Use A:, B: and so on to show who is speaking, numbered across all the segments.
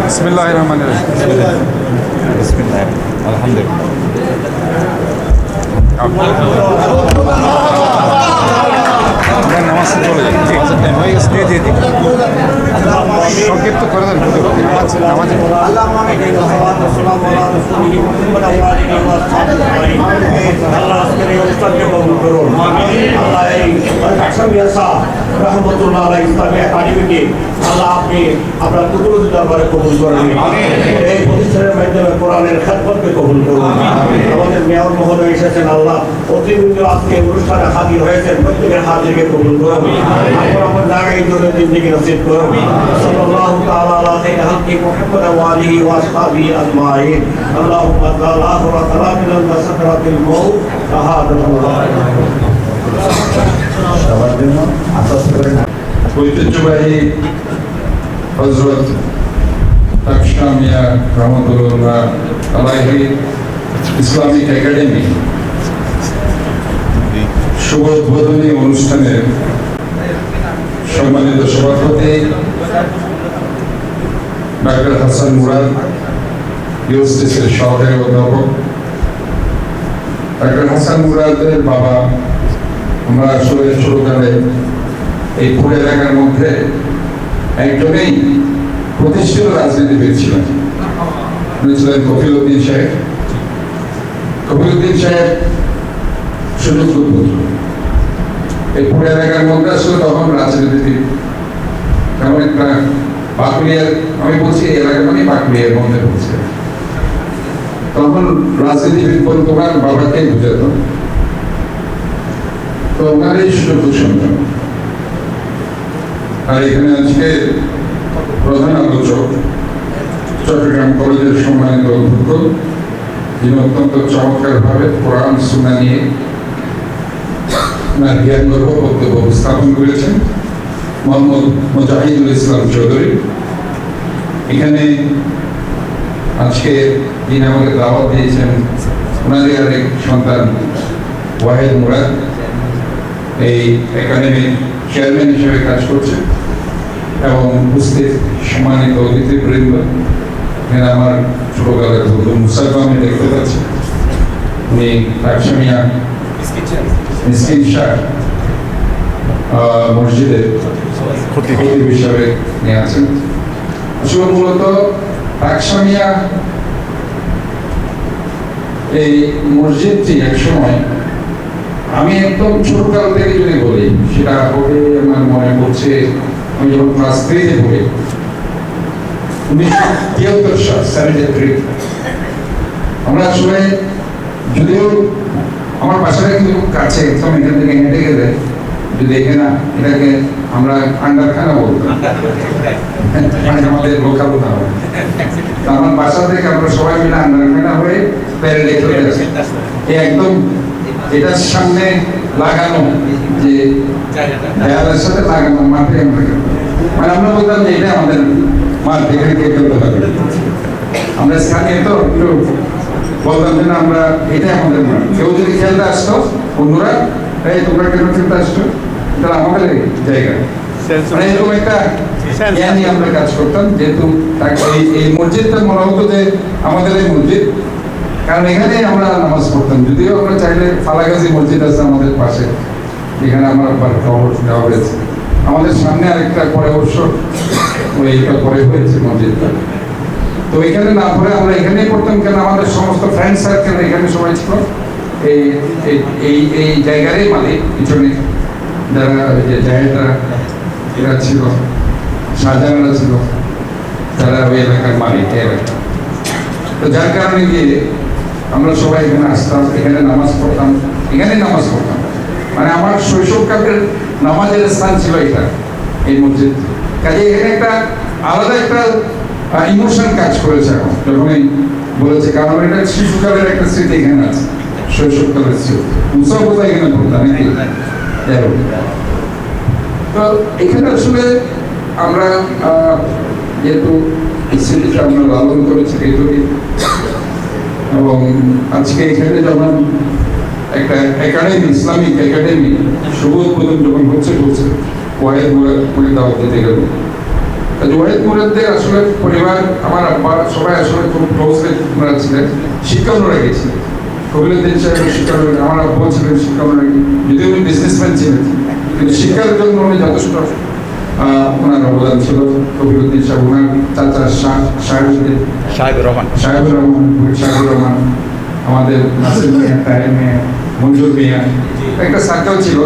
A: বিসমিল্লাহ রহমান
B: বিসমিল্লাহ আলহামদুলিল্লাহ
A: নামাজ চলে যায় জি জি জি সংক্ষিপ্ত করে দেন নামাজ নামাজ
C: আল্লাহ রহমতুল্লাহ ইসলামী একাডেমিকে আল্লাহ আপনি আপনার টুকুরুজ দরবারে কবুল করেন এই প্রতিষ্ঠানের মাধ্যমে কোরআনের খাতমতকে কবুল করুন। আমাদের মেয়র মহোদয় এসেছেন আল্লাহ অতিরিক্ত আজকে অনুষ্ঠানে হাজির হয়েছেন। প্রত্যেকের হাজিরকে কবুল করুন। আপনার আমার জায়গায় জন্য জিন্দিগি নসিব করুন। সাল্লাল্লাহু তাআলা আলাইহি হাক্কি মুহাম্মদ ওয়া আলিহি ওয়া আসহাবিহি আজমাইন। আল্লাহুম্মা তাআলা ওয়া তাআলা
D: মিনাল সাকরাতিল মউত। তাহাদুল্লাহ ঐতিহ্যবাহী হজরত রহমতুল্লাহ আলাহি ইসলামিক একাডেমি শুভ উদ্বোধনী অনুষ্ঠানের সম্মানিত সভাপতি ডাক্তার হাসান মুরাদ ইউএসটিসির সহকারী অধ্যাপক। ডাক্তার হাসান মুরাদের বাবা, আমরা আসলে ছোটকালে এই পুরো এলাকার মধ্যে একজনেই প্রতিষ্ঠিত রাজনীতিবিদ ছিলেন উনি ছিলেন সাহেব? কফিল সাহেব সুযোগ পুত্র এই পুরো এলাকার তখন রাজনীতি তেমন একটা আমি বলছি এলাকা মানে বাকুলিয়ার মধ্যে বলছে তখন রাজনীতিবিদ বলতো ওনার বাবাকেই বুঝাতো। তো ওনার এই সুযোগ সন্তান আর এখানে আজকে প্রধান আলোচক চট্টগ্রাম কলেজের সম্মানিত অধ্যক্ষ, যিনি অত্যন্ত চমৎকারভাবে কোরআন সুনা নিয়ে ওনার জ্ঞান বক্তব্য উপস্থাপন করেছেন। মোহাম্মদ মুজাহিদুল ইসলাম চৌধুরী। এখানে আজকে যিনি আমাকে দাওয়াত দিয়েছেন, ওনারই আরেক সন্তান, ওয়াহেদ মুরাদ। এই একাডেমির চেয়ারম্যান হিসেবে কাজ করছেন। এবং উপস্থিত সম্মানিত অতিথিবৃন্দ এখানে আমার ছোটবেলার বন্ধু মুসাফা আমি দেখতে পাচ্ছি। উনি লাকসামিয়া মিসকিন শাহ মসজিদের খতিব হিসাবে নিয়ে আছেন। আসলে মূলত লাকসামিয়া এই মসজিদটি এক সময় আমি একদম ছোটকাল থেকে যদি বলি সেটা হবে আমার মনে পড়ছে আমি যখন ক্লাস থ্রিতে পড়ি, উনিশশো তিয়াত্তর সাল সেভেন্টি থ্রি আমরা আসলে যদিও আমার বাসাটা কিন্তু কাছে একদম এখান থেকে হেঁটে গেলে যদি এখানে এটাকে আমরা আন্ডারখানা বলতাম। মানে আমাদের লোকাল তো আমার বাসা থেকে আমরা সবাই মিলে আন্ডারখানা হয়ে প্যারেডে চলে আসি। একদম এটার সামনে লাগানো যে দেয়ালের সাথে লাগানো মাঠে মানে আমরা বলতাম যে এটা আমাদের মাঠ এখানে কে খেলতে পারবে আমরা স্থানীয় তো একটু বলতাম যে আমরা এটাই আমাদের মাঠ। কেউ যদি খেলতে আসতো অন্যরা এই তোমরা কেন খেলতে আসছো? আমাদের জায়গা। মানে এরকম একটা জ্ঞান আমরা কাজ করতাম যেহেতু এই মসজিদটা মনে হতো যে আমাদের এই মসজিদ। কারণ এখানে আমরা নামাজ পড়তাম। যদিও আমরা চাইলে ফালাগাজি মসজিদ আছে আমাদের পাশে। এখানে আমরা খবর দেওয়া হয়েছে। আমাদের সামনে আরেকটা পরে অবশ্য ওইটা পরে হয়েছে মসজিদটা। তো এখানে না পড়ে আমরা এখানেই পড়তাম কেন? আমাদের সমস্ত ফ্রেন্ড সার্কেল এখানে সবাই ছিল। এই, এই- এই জায়গারই মালিক, পিছনে যারা যে এরা ছিল, শাহজাহানরা ছিল, তারা ওই এলাকার মালিক এলাকা তো যার কারণে গিয়ে আমরা সবাই এখানে আসতাম, এখানে নামাজ পড়তাম এখানে নামাজ পড়তাম। মানে আমার শৈশবকালের নামাজের স্থান ছিল এটা, এই মসজিদ। কাজে এখানে একটা আলাদা একটা ইমোশন কাজ করেছে এখন, যখনই বলেছে, কারণ এটা শিশুকালের একটা স্মৃতি এখানে আছে, শৈশবকালের স্মৃতি। মুসাফ কোথায় এখানে পড়তাম নাকি তো এখানে আসলে আমরা যেহেতু এই স্মৃতিটা আমরা লালন করেছি ভেতরে এবং আজকে এখানে যখন একটা একাডেমি, ইসলামিক একাডেমি উদ্বোধন যখন হচ্ছে বলছে ওয়াহেদ মুরাদ দাওয়াত দিতে গেল। ওয়াহিদ মুরাদদের আসলে পরিবার, আমার আব্বা সবাই আসলে খুব ক্লোজলি ওনারা ছিলেন। শিক্ষা ওনারা গেছিলেন কবিরুদ্দিন সাহেব শিক্ষা আমার আব্বা ছিলেন শিক্ষা ওনারা যদি উনি বিজনেসম্যান ছিলেন। কিন্তু শিক্ষার জন্য উনি যথেষ্ট ওনার অবদান ছিল। কবিরুদ্দিন সাহেব, ওনার চাচা শাহ সাহেব
B: সাহেবুর রহমান।
D: সাহেবুর রহমান সাহেবুর রহমান আমাদের নাসির মিয়া তাহের মিয়া মঞ্জুর মিয়া একটা সার্কেল ছিল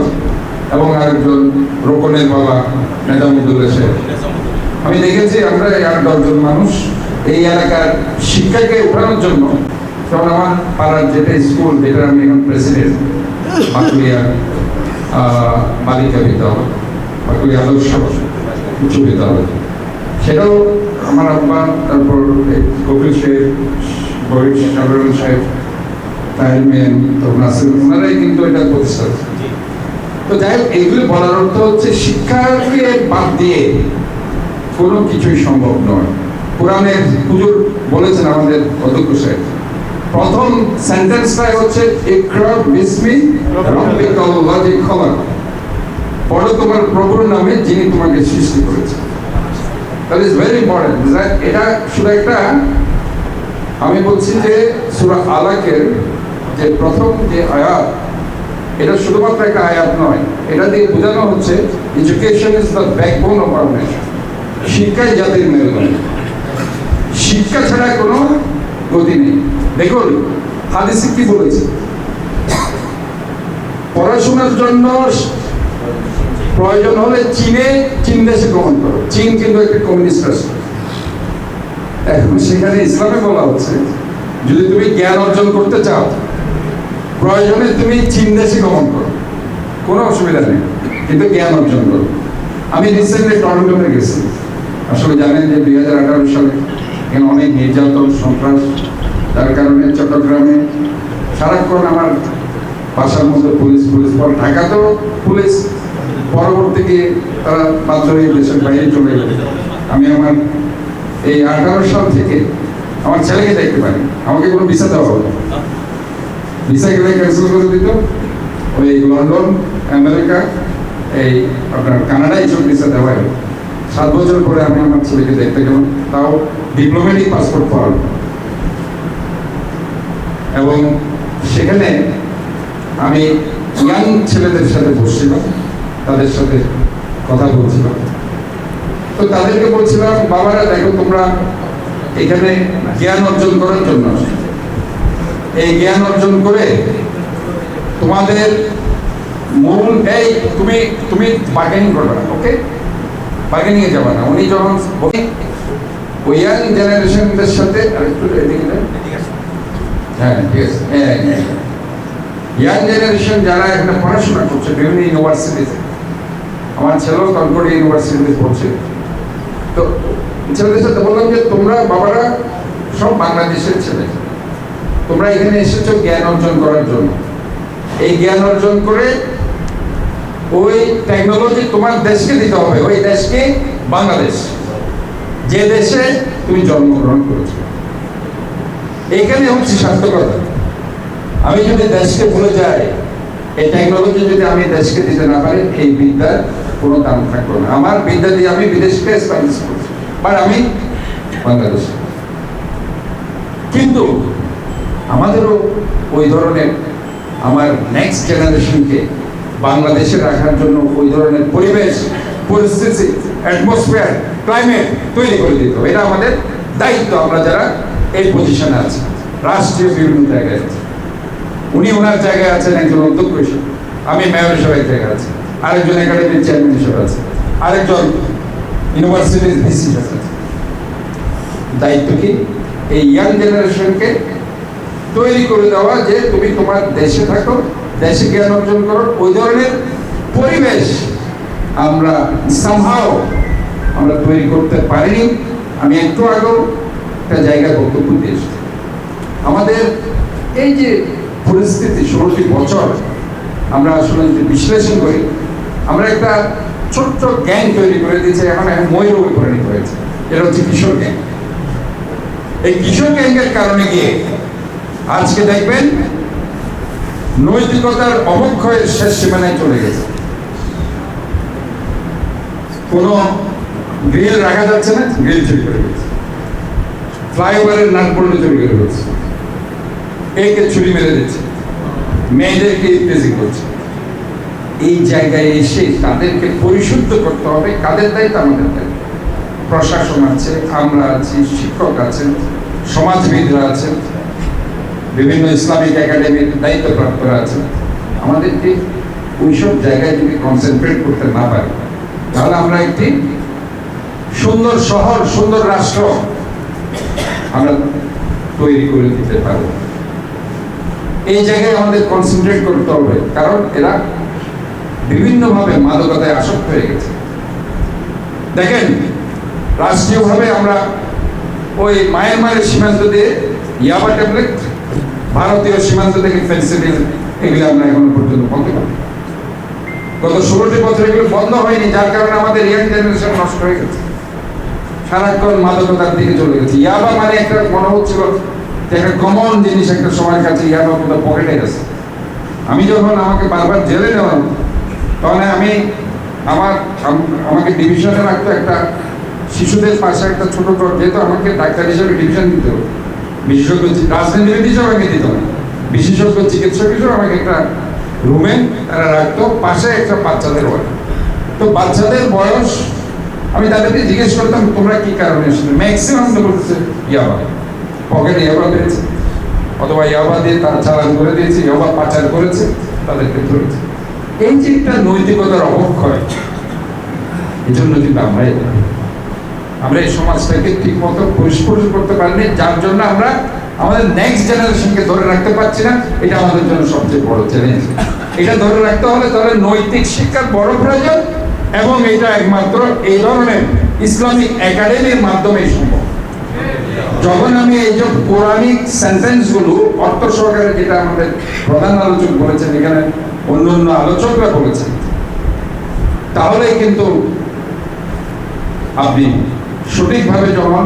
D: এবং আরেকজন রোকনের বাবা নেজামুদ্দুল্লাহ সাহেব আমি দেখেছি আমরা আট দশজন মানুষ এই এলাকার শিক্ষাকে উঠানোর জন্য। যেমন আমার পাড়ার যেটা স্কুল যেটা আমি এখন প্রেসিডেন্ট আহ, বালিকা বিদ্যালয় বাকুলিয়া আদর্শ উচ্চ বিদ্যালয়। সেটাও আমার আব্বা তারপর কপিল শেখ বহির সাধারণ সাহেব তাইমেন তো নাসির ওনারাই কিন্তু এটা প্রতিষ্ঠা তো যাই হোক এইগুলি বলার অর্থ হচ্ছে শিক্ষাকে বাদ দিয়ে কোনো কিছুই সম্ভব নয়। কোরআনের হুজুর বলেছেন আমাদের অধ্যক্ষ সাহেব প্রথম সেন্টেন্সটাই হচ্ছে ইকরা বিসমি রাব্বিকাল্লাযী খালাক। পড়ো তোমার প্রভুর নামে যিনি তোমাকে সৃষ্টি করেছেন। দ্যাট ইজ ভেরি ইম্পর্টেন্ট এটা শুধু একটা, আমি বলছি যে সূরা আলাকের যে প্রথম যে আয়াত, এটা শুধুমাত্র একটা আয়াত নয়, এটা দিয়ে বোঝানো হচ্ছে education is the backbone of our nation শিক্ষাই জাতির মেরুদণ্ড। শিক্ষা ছাড়া কোনো গতি নেই। দেখুন, হাদিসে কি বলেছে? পড়াশোনার জন্য প্রয়োজন হলে চীনে, চীন দেশে গমন করো। চীন কিন্তু একটা কমিউনিস্ট রাষ্ট্র। এখন সেখানে ইসলামে বলা হচ্ছে, যদি তুমি জ্ঞান অর্জন করতে চাও, প্রয়োজনে তুমি চীন দেশে গমন করো। কোনো অসুবিধা নেই, কিন্তু জ্ঞান অর্জন করো। আমি রিসেন্টলি টরন্টোতে গেছি। আসলে জানেন যে দুই হাজার আঠারো সালে এখানে অনেক নির্যাতন, সন্ত্রাস তার কারণে চট্টগ্রামে সারাক্ষণ আমার বাসার মধ্যে পুলিশ পুলিশ পর ঢাকাতেও পুলিশ পরবর্তী গিয়ে তারা বাধ্য হয়ে দেশের বাইরে চলে গেল আমি আমার এই আঠারো সাল থেকে আমার ছেলেকে দেখতে পারি আমাকে কোনো ভিসা দেওয়া হবে। ভিসা গেলে ক্যান্সেল করে দিত। ওই লন্ডন, আমেরিকা, এই আপনার কানাডা এইসব ভিসা দেওয়া হলো। সাত বছর পরে আমি আমার ছেলেকে দেখতে গেলাম। তাও ডিপ্লোম্যাটিক পাসপোর্ট পাওয়া। এবং সেখানে আমি ইয়াং ছেলেদের সাথে বসছিলাম। তাদের সাথে কথা বলছিলাম তো তাদেরকে বলছিলাম, বাবারা, দেখো তোমরা এখানে জ্ঞান অর্জন করার জন্য এই জ্ঞান অর্জন করে তোমাদের মূল এই তুমি তুমি বার্গেনিং করবে না ওকে বার্গেনিং এ যাবে না। উনি যখন ওই ইয়াং জেনারেশনদের সাথে আরেকটু। হ্যাঁ ঠিক আছে। হ্যাঁ ইয়াং জেনারেশন যারা এখানে পড়াশোনা করছে বিভিন্ন ইউনিভার্সিটিতে আমার ছেলেও কনকর্ড ইউনিভার্সিটিতে পড়ছে। তো ছেলেদের সাথে বললাম যে, তোমরা বাবারা সব বাংলাদেশের ছেলে। তোমরা এখানে এসেছ জ্ঞান অর্জন করার জন্য। এই জ্ঞান অর্জন করে ওই টেকনোলজি তোমার দেশকে দিতে হবে। ওই দেশকে বাংলাদেশ। যে দেশে তুমি জন্মগ্রহণ করেছ। এখানে হচ্ছে সার্থকতা। আমি যদি দেশকে ভুলে যাই, এই টেকনোলজি যদি আমি দেশকে দিতে না পারি, এই বিদ্যার কোনো দাম থাকবে না। আমার বিদ্যা দিয়ে আমি বিদেশকে এস্টাবলিশ করছি। বাট আমি বাংলাদেশ। কিন্তু আমাদেরও ওই ধরনের আমার নেক্সট জেনারেশনকে বাংলাদেশে রাখার জন্য ওই ধরনের পরিবেশ, পরিস্থিতি অ্যাটমসফিয়ার ক্লাইমেট তৈরি করে দিতে হবে। এটা আমাদের দায়িত্ব। আমরা যারা এই পজিশনে আছি, রাষ্ট্রীয় বিভিন্ন জায়গায় আছি। উনি ওনার জায়গায় আছেন একজন অধ্যক্ষ হিসেবে। আমি মেয়র হিসেবে জায়গায় আছি। আরেকজন একাডেমির চেয়ারম্যান হিসেবে আছে। আরেকজন ইউনিভার্সিটির ভিসি হিসেবে আছে। দায়িত্ব কি? এই ইয়াং জেনারেশনকে তৈরি করে দেওয়া যে তুমি তোমার দেশে থাকো, দেশে জ্ঞান অর্জন করো, ওই ধরনের পরিবেশ আমরা সামহাও আমরা তৈরি করতে পারিনি। আমি একটু আগেও একটা জায়গায় বক্তব্য দিয়েছি আমাদের এই যে পরিস্থিতি, ষোলোটি বছর আমরা আসলে যদি বিশ্লেষণ করি আমরা একটা ছোট্ট গ্যাং তৈরি করে দিয়েছি, এখন ময়ূর পরিণত হয়েছে। এটা হচ্ছে কিশোর গ্যাং। এই কিশোর গ্যাংয়ের কারণে গিয়ে আজকে দেখবেন নৈতিকতার অবক্ষয়ের শেষ সীমানায় চলে গেছে। কোনো গ্রিল রাখা যাচ্ছে না, গ্রিল চুরি করে গেছে ফ্লাইওভারের নাট পড়লে চুরি করে গেছে একে ছুরি মেরে দিচ্ছে। মেয়েদেরকে ইফতেজি করছে। এই জায়গায় এসে তাদেরকে পরিশুদ্ধ করতে হবে। কাদের দায়িত্ব? আমাদের দায়িত্ব। প্রশাসন আছে, আমরা আছি, শিক্ষক আছেন, সমাজবিদরা আছেন, বিভিন্ন ইসলামিক একাডেমির দায়িত্বপ্রাপ্তরা আছেন। আমাদেরকে ওইসব জায়গায় যদি কনসেন্ট্রেট করতে না পারি, তাহলে আমরা একটি সুন্দর শহর, সুন্দর রাষ্ট্র আমরা তৈরি করে দিতে পারব। এই জায়গায় আমাদের কনসেন্ট্রেট করতে হবে, কারণ এরা বিভিন্নভাবে মাদকতায় আসক্ত হয়ে গেছে। দেখেন, রাষ্ট্রীয়ভাবে আমরা ওই মায়ানমারের সীমান্ত দিয়ে ইয়াবা ট্যাবলেট ভারতীয় সীমান্ত থেকে ফেন্সিডিল এগুলো আমরা এখনও পর্যন্ত বলতে পারি গত ষোলোটি বছর এগুলো বন্ধ হয়নি, যার কারণে আমাদের ইয়াং জেনারেশন নষ্ট হয়ে গেছে। সারাক্ষণ মাদকতার দিকে চলে গেছে। ইয়াবা মানে একটা মনে হচ্ছিল যে একটা কমন জিনিস, একটা সময়ের কাছে ইয়াবা কোথাও পকেটে গেছে আমি যখন আমাকে বারবার জেলে নেওয়া তখন আমি আমার আম- আমাকে ডিভিশনে রাখতো একটা শিশুদের পাশে একটা ছোট যেহেতু আমাকে ডাক্তার হিসেবে ডিভিশন দিতে বিশেষজ্ঞ রাজনীতিবিদ হিসেবে আমাকে দিত না বিশেষজ্ঞ চিকিৎসক হিসেবে আমাকে একটা রুমে তারা রাখতো, পাশে একটা বাচ্চাদের বয়স তো বাচ্চাদের বয়স, আমি তাদেরকে জিজ্ঞেস করতাম, তোমরা কি কারণে এসেছ? ম্যাক্সিমাম তো বলতেছে ইয়াবা। পকেটে ইয়াবা পেয়েছে অথবা ইয়াবা দিয়ে তারা চালান করে দিয়েছে, ইয়াবা পাচার করেছে, তাদেরকে ধরেছে। এই যে একটা নৈতিকতার অবক্ষয় এই জন্য কিন্তু আমরা আমরা এই সমাজটাকে ঠিক মতো পরিষ্কার করতে পারিনি, যার জন্য আমরা আমাদের নেক্সট জেনারেশনকে ধরে রাখতে পারছি না। এটা আমাদের জন্য সবচেয়ে বড় চ্যালেঞ্জ এটা ধরে রাখতে হলে তাহলে নৈতিক শিক্ষার বড় প্রয়োজন এবং এটা একমাত্র এই ধরনের ইসলামিক একাডেমির মাধ্যমে সম্ভব। যখন আমি এই যে পৌরাণিক সেন্টেন্সগুলো অর্থ সহকারে যেটা আমাদের প্রধান আলোচক বলেছেন এখানে অন্য অন্য আলোচকরা বলেছেন। তাহলে কিন্তু আপনি সঠিকভাবে যখন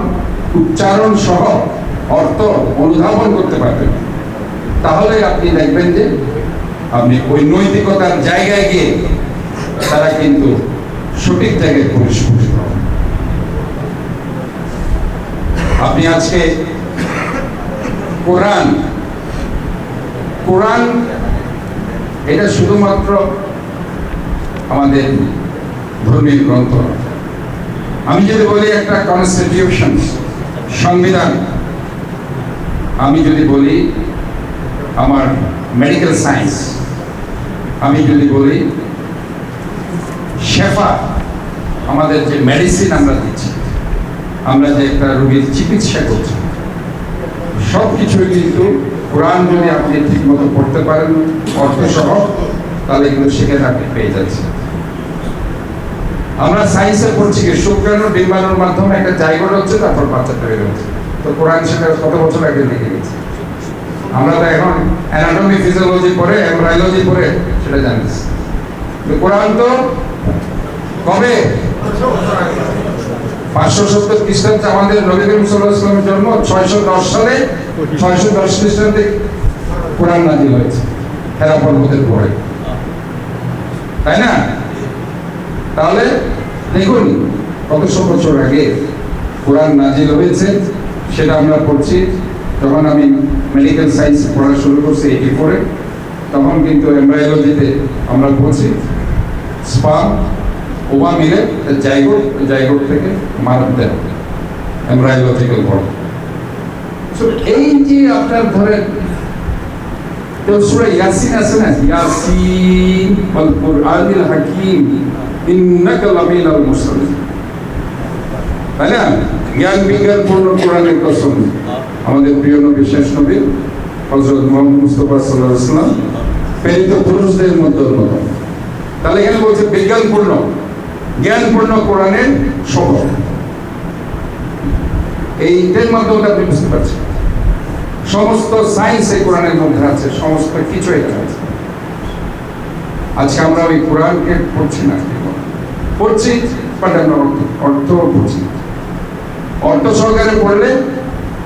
D: উচ্চারণ সহ অর্থ অনুধাবন করতে পারবেন, তাহলে আপনি দেখবেন যে আপনি ওই নৈতিকতার জায়গায় গিয়ে তারা কিন্তু সঠিক জায়গায় পরিস্ফুটিত আপনি আজকে কোরআন কোরআন এটা শুধুমাত্র আমাদের ধর্মীয় গ্রন্থ। আমি যদি বলি একটা কনস্টিটিউশন সংবিধান, আমি যদি বলি আমার মেডিকেল সায়েন্স আমি যদি বলি শেফা, আমাদের যে মেডিসিন আমরা দিচ্ছি, আমরা যে একটা রোগীর চিকিৎসা করছি সব কিছুই কিন্তু কোরআন যদি আপনি ঠিক মতো পড়তে পারেন অর্থ সহ তাহলে এগুলো সেখানে আপনি পেয়ে যাচ্ছেন। আমরা সায়েন্সে পড়ছি কি, শুক্রাণু ডিম্বাণুর মাধ্যমে একটা জায়গা হচ্ছে, তারপর বাচ্চাটা বের হচ্ছে। তো কোরআন সেটা কত বছর আগে লিখে গেছে? আমরা তো এখন অ্যানাটমি ফিজিওলজি পড়ে এমব্রায়োলজি পড়ে, সেটা জানতেছি কোরআন তো কবে? পাঁচশো সত্তর খ্রিস্টাব্দে আমাদের নবী করিম সাল্লাহ ইসলামের জন্ম, ছয়শো দশ সালে ছয়শো দশ খ্রিস্টাব্দে কোরআন নাজিল হয়েছে হেরা পর্বতের পরে। তাই না? তাহলে দেখুন কতশো বছর আগে কোরআন নাজিল হয়েছে সেটা আমরা পড়ছি। যখন আমি মেডিকেল সায়েন্স পড়া শুরু করছি এইটি পরে তখন কিন্তু এমব্রায়োলজিতে আমরা পড়ছি স্পাম ওবা মিলে জায়গোট জায়গোট থেকে মানব দেহ এমব্রায়োলজিক্যাল So, এই যে আপনার ধরেন ইয়াসিন আছে না? ইয়াসিন কুরআনিল হাকীম, ইন্নাকা লামিনাল তাই না? জ্ঞান বিজ্ঞান পূর্ণ কোরআনের কসম। আমাদের প্রিয় নবী, শেষ নবী, হযরত মুহাম্মদ প্রেরিত পুরুষদের মধ্যে অন্যতম। তাহলে এখানে বলছে বিজ্ঞানপূর্ণ জ্ঞানপূর্ণ কোরআনের শপথ এইটার মাধ্যমে আপনি বুঝতে পারছেন। সমস্ত সায়েন্স এই কোরআনের মধ্যে আছে, সমস্ত কিছু এখানে আছে। আজকে আমরা ওই কোরআনকে পড়ছি না পড়ছি অর্থ পড়ছি অর্থ সহকারে পড়লে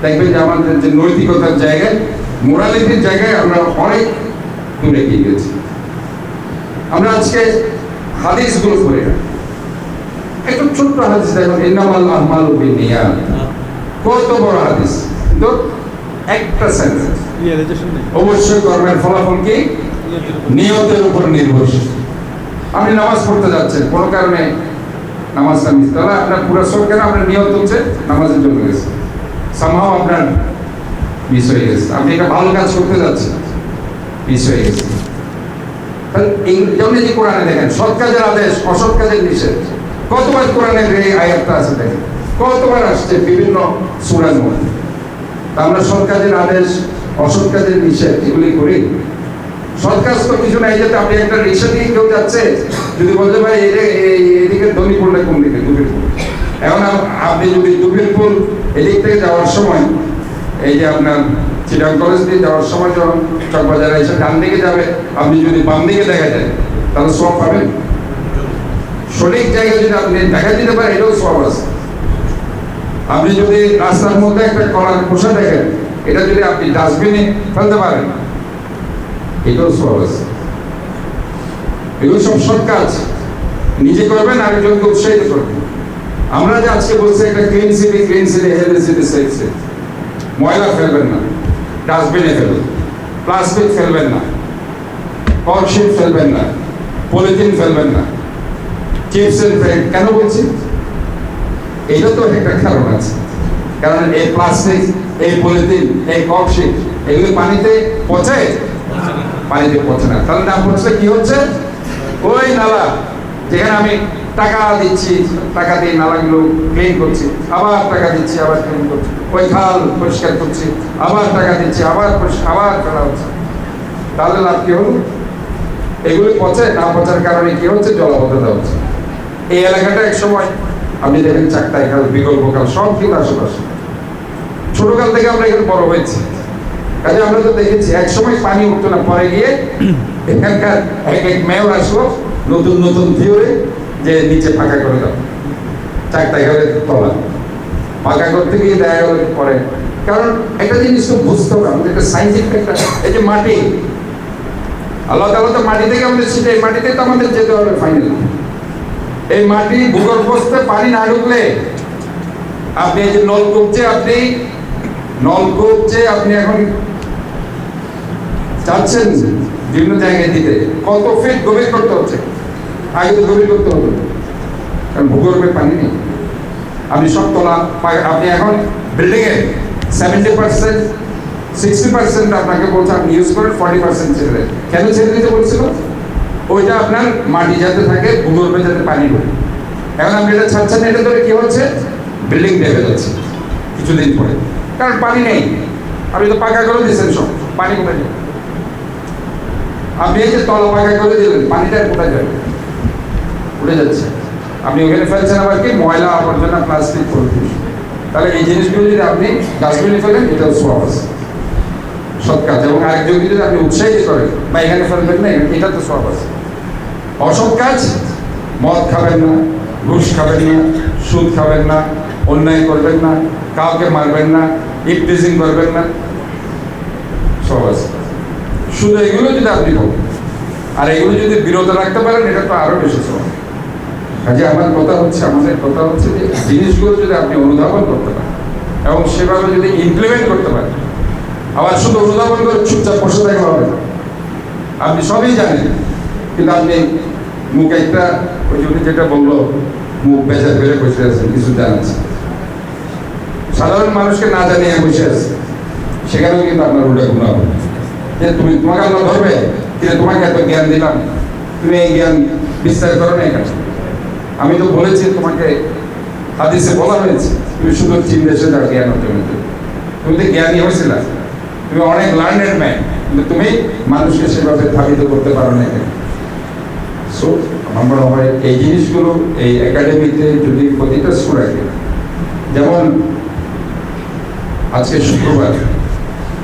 D: দেখবেন যে আমাদের যে নৈতিকতার জায়গায় মোরালিটির জায়গায় আমরা অনেক দূরে এগিয়ে গেছি। আমরা আজকে হাদিসগুলো পড়ি না একটু ছোট্ট হাদিস দেখুন ইন্নামাল আমাল বিনিয়াত কত বড় হাদিস। কিন্তু একটা অবশ্যই কর্মের ফলাফল কি? নিয়তের উপর নির্ভরশীল। আপনি নামাজ পড়তে যাচ্ছেন কোনো কারণে নামাজটা মিস তাহলে আপনার পুরো সব কেন? আপনার নিয়ত হচ্ছে নামাজের জন্য গেছে। সামহাও আপনার মিস হয়ে গেছে। আপনি একটা ভালো কাজ করতে যাচ্ছেন মিস হয়ে গেছে। তাহলে এই জন্য যে কোরআনে দেখেন সৎ কাজের আদেশ অসৎ কাজের নিষেধ। কতবার কোরআনের এই আয়াতটা আছে দেখেন? কতবার আসছে বিভিন্ন সূরার মধ্যে? আমরা সৎ কাজের আদেশ অসৎ কাজের নিষেধ এগুলি করি। সৎ কাজ তো কিছু নাই যাতে আপনি একটা রিক্সা দিয়ে কেউ যাচ্ছে, যদি বলতে ভাই এদিকে দলি পড়লে কোন দিকে? পুল এখন আপনি যদি দুবির পুল এদিক থেকে যাওয়ার সময়, এই যে আপনার চিটাং কলেজ দিয়ে যাওয়ার সময় যখন চকবাজারে এসে ডান দিকে যাবে, আপনি যদি বাম দিকে দেখা যায় তাহলে সব পাবেন। সঠিক জায়গায় যদি আপনি দেখা দিতে পারেন, এটাও সব আছে। আপনি যদি রাস্তার মধ্যে একটা কলার পোষা দেখেন, এটা যদি আপনি ডাস্টবিনে ফেলতে পারেন, এটাও আছে। এগুলো সব সৎ কাজ। নিজে করবেন, আরেকজনকে উৎসাহিত করবেন। আমরা যে আজকে বলছি, একটা clean city clean city health city safe city ময়লা ফেলবেন না, ডাস্টবিনে ফেলবেন প্লাস্টিক ফেলবেন না কর্কশিট ফেলবেন না, পলিথিন ফেলবেন না। ফ্রেন্ড কেন বলছি? এটা তো একটা কারণ আছে। কারণ এই প্লাস্টিক এই পলিথিন এই ককশিট এগুলো পানিতে পচে? পানিতে পচে না। তাহলে না পচলে কি হচ্ছে? ওই নালা, যেখানে আমি টাকা দিচ্ছি, টাকা দিয়ে নালাগুলো ক্লিন করছি, আবার টাকা দিচ্ছি, আবার ক্লিন করছি। ওই খাল পরিষ্কার করছি, আবার টাকা দিচ্ছি, আবার আবার ফেলা হচ্ছে। তাহলে লাভ কি হলো? এগুলো পচে, না পচার কারণে কি হচ্ছে? জলাবদ্ধতা হচ্ছে। এই এলাকাটা এক সময় আপনি দেখেন চাকতাই এখানে বিকল্প খাল, সব কিন্তু আশেপাশে। ছোটকাল থেকে আমরা এখানে বড় হয়েছি। কাজে আমরা তো দেখেছি, এক সময় পানি উঠতো না, পরে গিয়ে এখানকার এক এক মেয়র আসলো, নতুন নতুন থিওরি যে নিচে ফাঁকা করে দাও। চাকতাই খালের তলা। ফাঁকা করতে গিয়ে গেল পরে। কারণ একটা জিনিস তো বুঝতে হবে, আমাদের একটা সাইন্টিফিক একটা, এই যে মাটি। আল্লাহ তাআলা তো মাটি থেকে আমাদের সেটা মাটিতে তো আমাদের যেতে হবে ফাইনাল এই মাটি ভূগর্ভস্থে পানি না ঢুকলে আপনি এই যে নলকূপ যে আপনি নলকূপ যে আপনি এখন চাচ্ছেন বিভিন্ন জায়গায় দিতে। কত ফিট গভীর করতে হচ্ছে? আগে তো গভীর করতে হবে কারণ ভূগর্ভে পানি নেই। আপনি সব তোলা, আপনি এখন বিল্ডিং এর সেভেন্টি পার্সেন্ট সিক্সটি পার্সেন্ট আপনাকে বলছে আপনি ইউজ করেন ফর্টি পার্সেন্ট ছেড়ে কেন ছেড়ে দিতে বলছিল? ওইটা আপনার মাটি যাতে থাকে ভূগর্ভে যাতে পানি ঢোকে। এখন আপনি এটা ছাড়ছেন এটা ধরে কি হচ্ছে? বিল্ডিং ডেবে যাচ্ছে কিছুদিন পরে। কারণ পানি নেই। আপনি তো পাকা করে দিয়েছেন সব, পানি কোথায় যাবে? আপনি এই যে তলা পাকা করে দিলেন, পানিটা কোথায় যাবে? উঠে যাচ্ছে। আপনি ওখানে ফেলছেন আবার কি? ময়লা আবর্জনা, প্লাস্টিক, পলিথিন। তাহলে এই জিনিসগুলো যদি আপনি ডাস্টবিনে ফেলেন, এটাও সব আছে। সৎ কাজ। এবং আরেকজন যদি আপনি উৎসাহিত করেন, বা এখানে ফেলবেন না, এটা তো সব আছে। অসৎ কাজ, মদ খাবেন না, ঘুষ খাবেন না, সুদ খাবেন না, অন্যায় করবেন না, কাউকে মারবেন না, ইপটিজিং করবেন না। সব আছে। শুধু এগুলো যদি আপনি করবেন আর এগুলো যদি বিরত রাখতে পারেন, এটা তো আরও বেশি সব কাজে আমার কথা হচ্ছে, আমাদের কথা হচ্ছে যে জিনিসগুলো যদি আপনি অনুধাবন করতে পারেন, এবং সেভাবে যদি ইমপ্লিমেন্ট করতে পারেন, আবার শুধু অনুধাবন করে চুপচাপ বসে থাকা হবে। আপনি সবই জানেন, কিন্তু আপনি মুখ একটা ওই যে উনি যেটা বলল, মুখ বেচা করে বসে আছেন কিছু জানাচ্ছে সাধারণ মানুষকে না জানিয়ে বসে আছে। সেখানেও কিন্তু আপনার উল্টা গুণ হবে। তুমি তোমাকে আল্লাহ ধরবে, কিন্তু তোমাকে এত জ্ঞান দিলাম। তুমি এই জ্ঞান বিস্তার করো না এখানে। আমি তো বলেছি, তোমাকে হাদিসে বলা হয়েছে, তুমি শুধু চীন দেশে যাও জ্ঞান অর্জনের জন্য। তুমি তো জ্ঞানী হয়েছিল। তুমি অনেক লার্নেড ম্যান কিন্তু তুমি মানুষকে সেভাবে স্থাপিত করতে পারো না এখানে। সো আমার মনে হয় এই জিনিসগুলো এই একাডেমিতে যদি প্রতিটা স্টুডেন্ট যেমন আজকে শুক্রবার,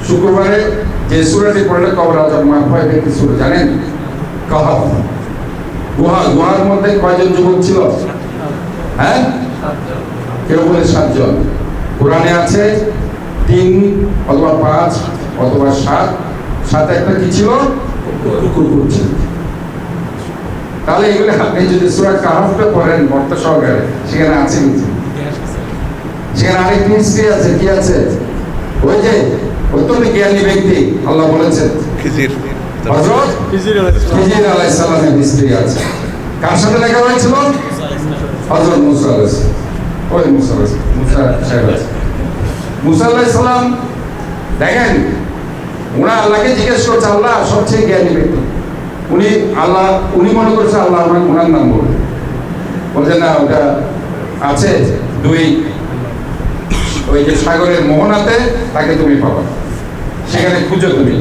D: শুক্রবারে যে সুরাটি পড়লে কবর আজম মাফ হয় কি সুর জানেন? কাহাফ গুহা, গুহার মধ্যে কয়জন যুবক ছিল? হ্যাঁ? কেউ বলে সাতজন। কোরআনে আছে তিন অথবা পাঁচ অথবা সাত, সাথে একটা কি ছিল? কুকুর ছিল। তাহলে এগুলো আপনি যদি সুরা কাহাফটা পড়েন অর্থ সহকারে। সেখানে আছে কিন্তু। সেখানে আরেকটি হিস্ট্রি আছে কি আছে? ওই যে অত্যন্ত জ্ঞানী ব্যক্তি? আল্লাহ বলেছেন।
B: খিজির।
D: হযরত খিজির আলাইহিস সালামের হিস্ট্রি আছে। কার সাথে লেখা হয়েছিল? হযরত মুসা আলাইহিস ওই মুসা মুসা সাহেব আছে। মুসা আলাইহিস সালাম দেখেন ওরা আল্লাহকে জিজ্ঞেস করছে আল্লাহ সবচেয়ে জ্ঞানী ব্যক্তি। উনি আল্লাহ, উনি মনে করছে আল্লাহ আমার ওনার নাম বলে। বলছে, না, ওটা আছে দুই, ওই যে সাগরের মোহনাতে, তাকে তুমি পাবা। সেখানে খুঁজো তুমি।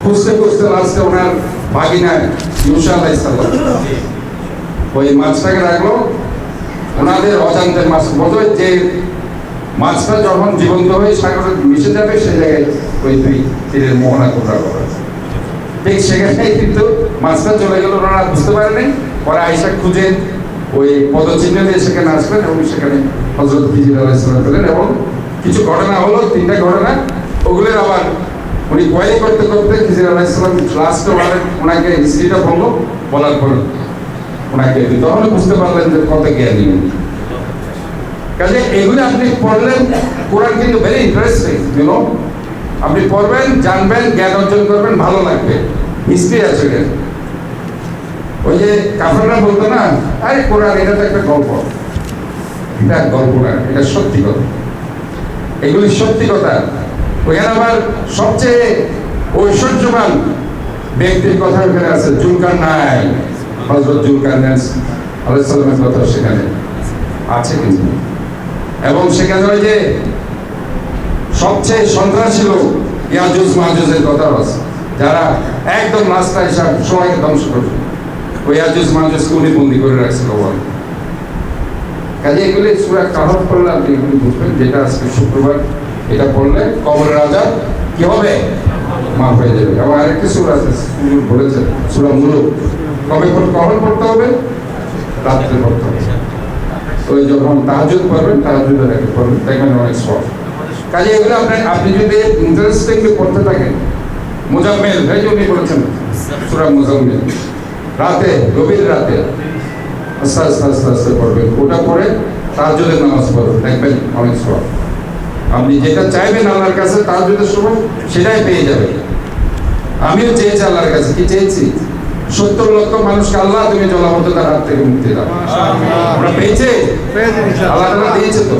D: খুঁজতে খুঁজতে লাস্টে ওনার ভাগিনা ইউসা সালাম ওই মাছটাকে রাখল। ওনাদের অজান্তে মাছ, বলতো যে মাছটা যখন জীবন্ত হয়ে সাগরে মিশে যাবে সেই জায়গায় ওই দুই তীরের মোহনা তোমরা করা ঠিক সেখানে কিন্তু মাছটা চলে গেল, ওনারা বুঝতে পারেনি। পরে আইসা খুঁজে ওই পদচিহ্ন দিয়ে সেখানে আসবেন এবং সেখানে হজরত ফিজির আলাইসালাম পেলেন এবং কিছু ঘটনা হলো, তিনটা ঘটনা। ওগুলোর আবার উনি কোয়ারি করতে করতে খিজির আলাইসালাম লাস্টে ওনার ওনাকে হিস্ট্রিটা বলল, বলার পর ওনাকে তখন বুঝতে পারলেন যে কত জ্ঞানী উনি। কাজে এগুলো আপনি পড়লেন, কোরআন কিন্তু ভেরি ইন্টারেস্টিং ইউনো আপনি পড়বেন, জানবেন, জ্ঞান অর্জন করবেন, ভালো লাগবে। হিস্ট্রি আছে ওই যে কাফেররা বলতো না আরে কোরআন, এটা তো একটা গল্প। এটা গল্প না, এটা সত্যি কথা। এগুলি সত্যি কথা। ওখানে আবার সবচেয়ে ঐশ্বর্যবান ব্যক্তির কথা ওখানে আছে, জুলকার নাই হজরত জুলকার আলাইহিস সালামের কথা সেখানে আছে কিন্তু। এবং সেখানে ওই যে সবচেয়ে সন্ত্রাসী লোক ইয়াজুজ মাহুজের কথা আছে যারা একদম রাস্তা হিসাব সবাইকে ধ্বংস করছে ওই ইয়াজুজ মাহুজকে উনি বন্দি করে রাখছিল বল কাজে এগুলি সুরা কাহর পড়লে আপনি এগুলি বুঝবেন, যেটা আজকে শুক্রবার, এটা পড়লে কবর রাজা কি হবে? মাফ হয়ে যাবে। এবং আরেকটি সুরা আছে বলেছেন, সুরা মুলুক। কবে কখন পড়তে হবে? রাত্রে পড়তে হবে। ওই যখন তাহাজুদ পড়বেন তাহাজুদের আগে পড়বেন। দেখবেন অনেক সব কাজে এগুলো আপনি আপনি যদি ইন্টারেস্টিংলি পড়তে থাকেন মুজাম্মেল ভাই যে উনি বলেছেন সুরা মুজাম্মেল রাতে গভীর রাতে আস্তে আস্তে আস্তে আস্তে পড়বেন। ওটা পড়ে তাহাজুদের নামাজ পড়বেন। দেখবেন অনেক সব। আপনি যেটা চাইবেন আল্লাহর কাছে তাহাজুদের সময় সেটাই পেয়ে যাবেন। আমিও চেয়েছি আল্লাহর কাছে। কি চেয়েছি? সত্তর লক্ষ মানুষকে আল্লাহ তুমি জলাবদ্ধতার হাত থেকে মুক্তি দাও। আমরা পেয়েছে? আল্লাহ দিয়েছে তো।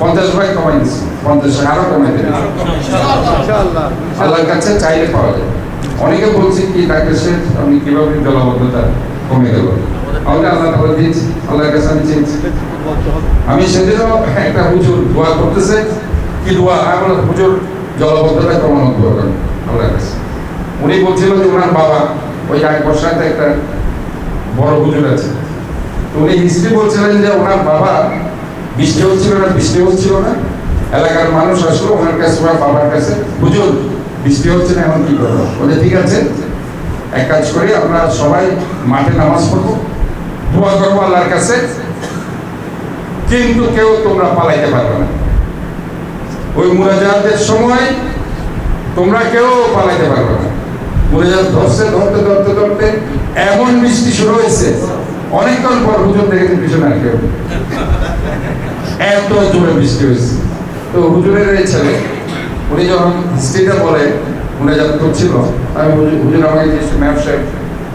D: পঞ্চাশ ভাগ কমাই দিচ্ছে পঞ্চাশ টাকা আরও কমাই দেবে। আল্লাহর কাছে চাইলে পাওয়া যায়। অনেকে বলছে কি ডাক্তার সাহেব আমি কীভাবে জলাবদ্ধতা কমে গেল আমাকে আল্লাহ তাআলা দিয়েছে। আল্লাহর কাছে আমি চেয়েছি। আমি সেদিনও একটা হুজুর দোয়া করতেছে। কি দোয়া? আমি বললাম হুজুর জলাবদ্ধতা কমানো দোয়া করেন আল্লাহর কাছে। উনি বলছিল যে ওনার বাবা ওই এক বর্ষাতে একটা বড় হুজুর আছে। উনি হিস্ট্রি বলছিলেন যে ওনার বাবা বৃষ্টি হচ্ছিল না, বৃষ্টি হচ্ছিল না। এলাকার মানুষ আসলো, ওনার কাছে বাবার কাছে, হুজুর, বৃষ্টি হচ্ছে না, এখন কি করব? বলে, ঠিক আছে, এক কাজ করি, আমরা সবাই মাঠে নামাজ পড়ব। দোয়া করব আল্লাহর কাছে, কিন্তু কেউ তোমরা পালাইতে পারবে না। ওই মুরাজাতের সময় তোমরা কেউ পালাইতে পারবে না। মুরাজাত ধরছে, ধরতে ধরতে ধরতে এমন বৃষ্টি শুরু হয়েছে। অনেকক্ষণ পর হুজুর দেখেছেন পিছনে আর কেউ। এত জোরে বৃষ্টি হয়েছে তো হুজুরের এই ছেলে উনি যখন হিস্ট্রিটা বলে উনি যখন করছিল আমি হুজুর- আমাকে জিজ্ঞেস ম্যাম সাহেব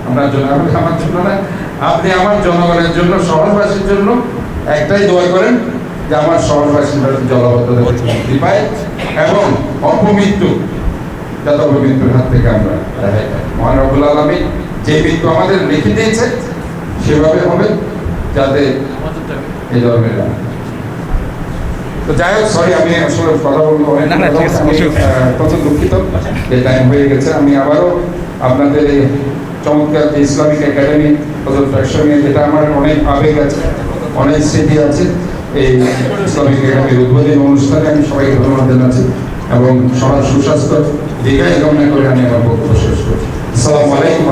D: আপনার জন্য আমি আমার জন্য না আপনি আমার জনগণের জন্য শহরবাসীর জন্য একটাই দোয়া করেন যে আমার শহরবাসীরা জলবদ্ধতা মুক্তি পায় এবং অপমৃত্যু যাতে অপমৃত্যুর হাত থেকে আমরা রেহাই পাই মহান রব্বুল আলমী যে মৃত্যু আমাদের লিখে দিয়েছে সেভাবে হবে যাতে এই ধরনের না। তো যাই হোক সরি আমি আসলে কথা বলব কত দুঃখিত যে টাইম হয়ে গেছে। আমি আবারও আপনাদের এই চমৎকার যে ইসলামিক একাডেমি হজরত যেটা আমার অনেক আবেগ আছে অনেক স্মৃতি আছে এই ইসলামিক একাডেমির উদ্বোধনী অনুষ্ঠানে আমি সবাইকে ধন্যবাদ জানাচ্ছি এবং সবার সুস্বাস্থ্য দীর্ঘায় কামনা করে আমি আমার বক্তব্য শেষ করছি। আসসালামু আলাইকুম